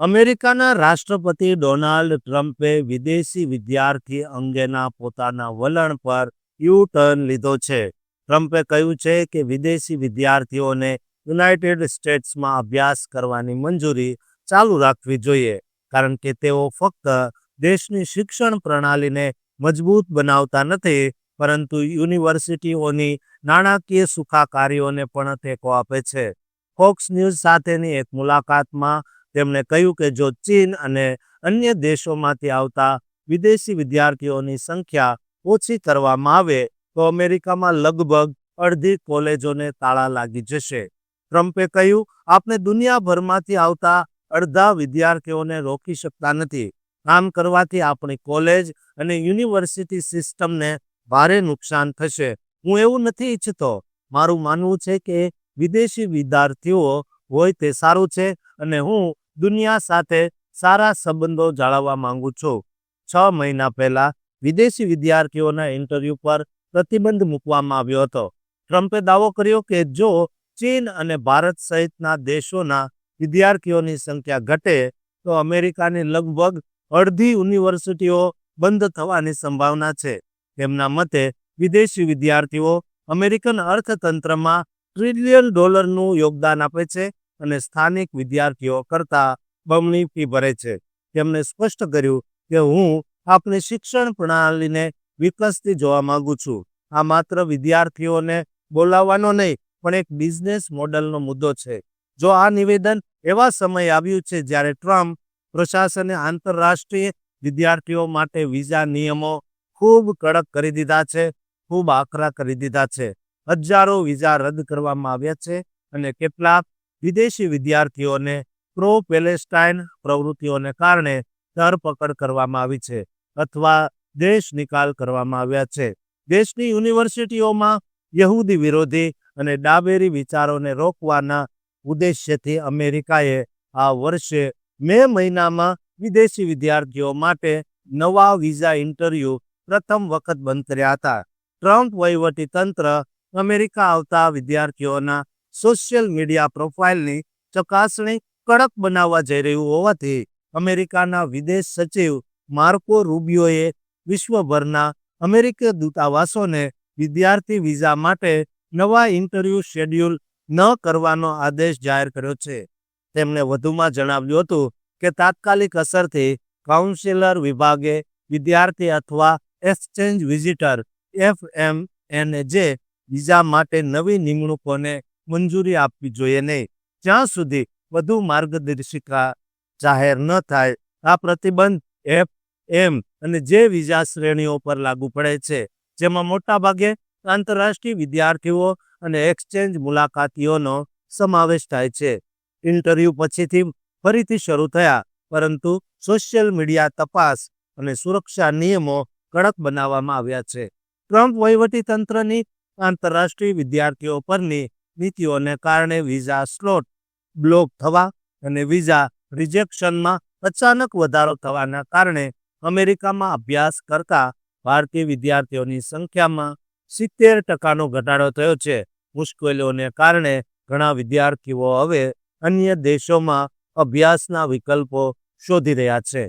અમેરિકાના રાષ્ટ્રપતિ ડોનાલ્ડ ટ્રમ્પે વિદેશી વિદ્યાર્થી અંગેના પોતાના વલણ પર યુ ટર્ન લીધો છે. ટ્રમ્પે કહ્યું છે કે વિદેશી વિદ્યાર્થીઓને યુનાઇટેડ સ્ટેટ્સમાં અભ્યાસ કરવાની મંજૂરી ચાલુ રાખવી જોઈએ, કારણ કે તેઓ ફક્ત દેશની શિક્ષણ પ્રણાલીને મજબૂત બનાવતા નથી, પરંતુ યુનિવર્સિટીઓની નાણાકીય સુખાકારીઓને પણ ટેકો આપે છે. ફોક્સ ન્યૂઝ સાથેની એક મુલાકાતમાં તેમણે કહ્યું કે જો ચીન અને અન્ય દેશોમાંથી આવતા વિદેશી વિદ્યાર્થીઓની સંખ્યા ઓછી કરવામાં આવે, તો અમેરિકામાં લગભગ અડધી કોલેજોને તાળા લાગી જશે. ટ્રમ્પે કહ્યું આપણે દુનિયાભરમાંથી આવતા અડધા વિદ્યાર્થીઓને રોકી શકતા નથી. આમ કરવાથી આપણી કોલેજ અને યુનિવર્સિટી સિસ્ટમને ભારે નુકસાન થશે. હું એવું નથી ઈચ્છતો. મારું માનવું છે કે વિદેશી વિદ્યાર્થીઓ હોય તે સારું છે અને હું દુનિયા સાથે સારા સંબંધો જાળવવા માંગુ છું. છ મહિના પહેલા વિદેશી વિદ્યાર્થીઓના ઇન્ટરવ્યૂ પર પ્રતિબંધ મૂકવામાં આવ્યો હતો. ટ્રમ્પે દાવો કર્યો કે જો ચીન અને ભારત સહિતના દેશોના વિદ્યાર્થીઓની સંખ્યા ઘટે, તો અમેરિકાની લગભગ અડધી યુનિવર્સિટીઓ બંધ થવાની સંભાવના છે. તેમના મતે, વિદેશી વિદ્યાર્થીઓ અમેરિકન અર્થતંત્રમાં ટ્રિલિયન ડોલરનું યોગદાન આપે છે અને સ્થાનિક વિદ્યાર્થીઓ કરતાં બમણી ફી ભરે છે. તેમણે સ્પષ્ટ કર્યું કે હું આપની શિક્ષણ પ્રણાલીને વિકસતી જોવા માંગુ છું. આ માત્ર વિદ્યાર્થીઓને બોલાવવાનો નહીં, પણ એક બિઝનેસ મોડલનો મુદ્દો છે. જો આ નિવેદન એવા સમયે આવ્યું છે જ્યારે ટ્રમ્પ પ્રશાસને આંતરરાષ્ટ્રીય વિદ્યાર્થીઓ માટે વિઝા નિયમો ખૂબ કડક કરી દીધા છે, ખૂબ આકરા કરી દીધા છે. હજારો વિઝા રદ કરવામાં આવ્યા છે અને કેટલાક વિદેશી વિદ્યાર્થીઓને પ્રો પેલેસ્ટાઇન પ્રવૃત્તિઓને કારણે ધરપકડ કરવામાં આવી છે અથવા દેશ નિકાલ કરવામાં આવ્યા છે. દેશની યુનિવર્સિટીઓમાં યહૂદી વિરોધી અને ડાબેરી વિચારોને રોકવાના ઉદ્દેશ્યથી અમેરિકાએ આ વર્ષે મે મહિનામાં વિદેશી વિદ્યાર્થીઓ માટે નવા વિઝા ઇન્ટરવ્યૂ પ્રથમ વખત બંધ કર્યા હતા. ટ્રમ્પ વહીવટી તંત્ર અમેરિકા આવતા વિદ્યાર્થીઓના સોશિયલ મીડિયા પ્રોફાઇલની ચકાસણી કડક બનાવવા જઈ રહ્યું હોવાથી અમેરિકાના વિદેશ સચિવ માર્કો રૂબિયોએ વિશ્વભરના અમેરિકી દૂતાવાસોને વિદ્યાર્થી વિઝા માટે નવા ઇન્ટરવ્યૂ શેડ્યુલ ન કરવાનો આદેશ જાહેર કર્યો છે. તેમણે વધુમાં જણાવ્યું હતું કે તાત્કાલિક અસરથી કાઉન્સિલર વિભાગે વિદ્યાર્થી અથવા એક્સચેન્જ વિઝિટર એફ એમ એને જે વિઝા માટે નવી નિમણૂકોને મંજૂરી આપવી જોઈએ નહીં. જ્યાં સુધી વધુ માર્ગદર્શિકા જાહેર ન થાય, આ પ્રતિબંધ એફ એમ અને જે વિઝા શ્રેણીઓ પર લાગુ પડે છે, જેમાં મોટાભાગે આંતરરાષ્ટ્રીય વિદ્યાર્થીઓ અને એક્સચેન્જ મુલાકાતીઓનો સમાવેશ થાય છે. ઇન્ટરવ્યૂ પછીથી ફરીથી શરૂ થયા, પરંતુ સોશિયલ મીડિયા તપાસ અને સુરક્ષા નિયમો કડક બનાવવામાં આવ્યા છે. ટ્રમ્પ વહીવટી તંત્રની આંતરરાષ્ટ્રીય વિદ્યાર્થીઓ પરની નીતિઓને કારણે વિઝા સ્લોટ બ્લોક થવા અને વિઝા રિજેક્શનમાં અચાનક વધારો થવાના કારણે અમેરિકામાં અભ્યાસ કરતા ભારતીય વિદ્યાર્થીઓની સંખ્યામાં સિત્તેર ટકાનો ઘટાડો થયો છે. મુશ્કેલીઓને કારણે ઘણા વિદ્યાર્થીઓ હવે અન્ય દેશોમાં અભ્યાસના વિકલ્પો શોધી રહ્યા છે.